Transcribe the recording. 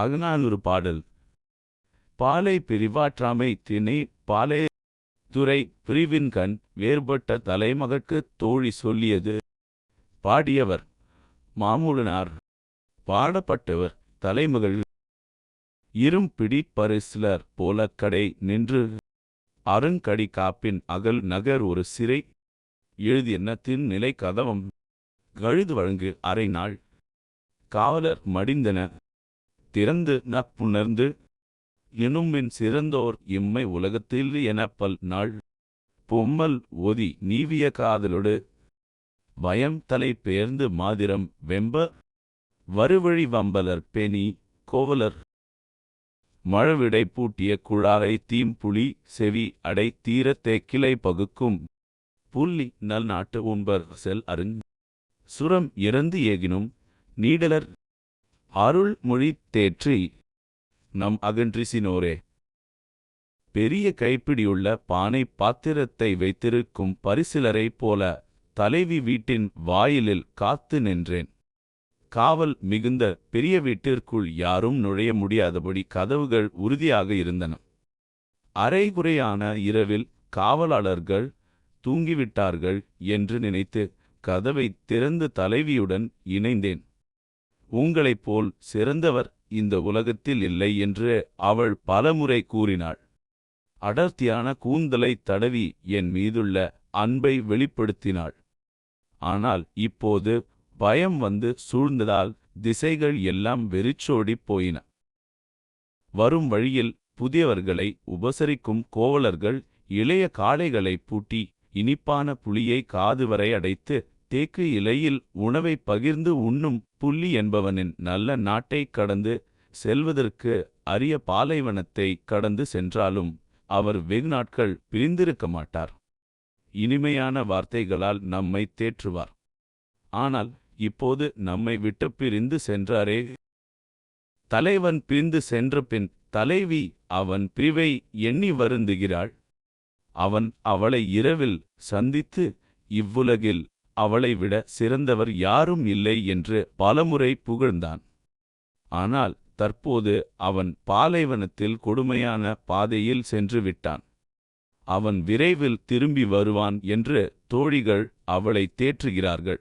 அகநானூறு பாடல். பாலை பிரிவாற்றாமை திணை பாலே துறை பிரிவின்கண் வேறுபட்ட தலைமகற்கு தோழி சொல்லியது. பாடியவர் மாமூலனார். பாடப்பட்டவர் தலைமகள். இரும்பிடி பரிசிலர் போலக் கடை நின்று அருங்கடி காப்பின் அகல் நகர் ஒரு சிறை. எழுதியன்னத்தின் நிலை கதவம். கழுது வழங்கு அரை நாள். காவலர் மடிந்தன திறந்து நட்புணர்ந்து எனுமின் சிறந்தோர் இம்மை உலகத்தில் எனப்பல் நாள். பொம்மல் ஒதி நீவிய காதலொடு. பயம் தலை பெயர்ந்து மாதிரம் வெம்ப. வருவழி வம்பலர் பெனி கோவலர். மழவிடை பூட்டிய குழாரை தீம்புலி செவி அடை தீரத்தே கிளை பகுக்கும். புள்ளி நல் நாட்டு உண்பர் செல் அருங். சுரம் இறந்து ஏகினும் நீடலர் அருள் மொழி தேற்றி நம் அகன்றிசினோரே. பெரிய கைப்பிடியுள்ள பானை பாத்திரத்தை வைத்திருக்கும் பரிசிலரைப் போல தலைவி வீட்டின் வாயிலில் காத்து நின்றேன். காவல் மிகுந்த பெரிய வீட்டிற்குள் யாரும் நுழைய முடியாதபடி கதவுகள் உறுதியாக இருந்தன. அரைகுறையான இரவில் காவலாளர்கள் தூங்கிவிட்டார்கள் என்று நினைத்து கதவைத் திறந்து தலைவியுடன் இணைந்தேன். உங்களைப் போல் சிறந்தவர் இந்த உலகத்தில் இல்லை என்று அவள் பலமுறை கூறினாள். அடர்த்தியான கூந்தலை தடவி என் மீதுள்ள அன்பை வெளிப்படுத்தினாள். ஆனால் இப்போது பயம் வந்து சூழ்ந்ததால் திசைகள் எல்லாம் வெறிச்சோடிப் போயின. வரும் வழியில் புதியவர்களை உபசரிக்கும் கோவலர்கள் இளைய காளைகளை பூட்டி இனிப்பான புளியை காது வரை அடைத்து தேக்கு இலையில் உணவை பகிர்ந்து உண்ணும் புள்ளி என்பவனின் நல்ல நாட்டைக் கடந்து செல்வதற்கு அரிய பாலைவனத்தை கடந்து சென்றாலும் அவர் வெகு நாட்கள் பிரிந்திருக்க மாட்டார். இனிமையான வார்த்தைகளால் நம்மை தேற்றுவார். ஆனால் இப்போது நம்மை விட்டு பிரிந்து சென்றாரே. தலைவன் பிரிந்து சென்றபின் தலைவி அவன் பிரிவை எண்ணி வருந்துகிறாள். அவன் அவளை இரவில் சந்தித்து இவ்வுலகில் அவளை விட சிறந்தவர் யாரும் இல்லை என்று பலமுறை புகழ்ந்தான். ஆனால் தற்போது அவன் பாலைவனத்தில் கொடுமையான பாதையில் சென்று விட்டான். அவன் விரைவில் திரும்பி வருவான் என்று தோழிகள் அவளை தேற்றுகிறார்கள்.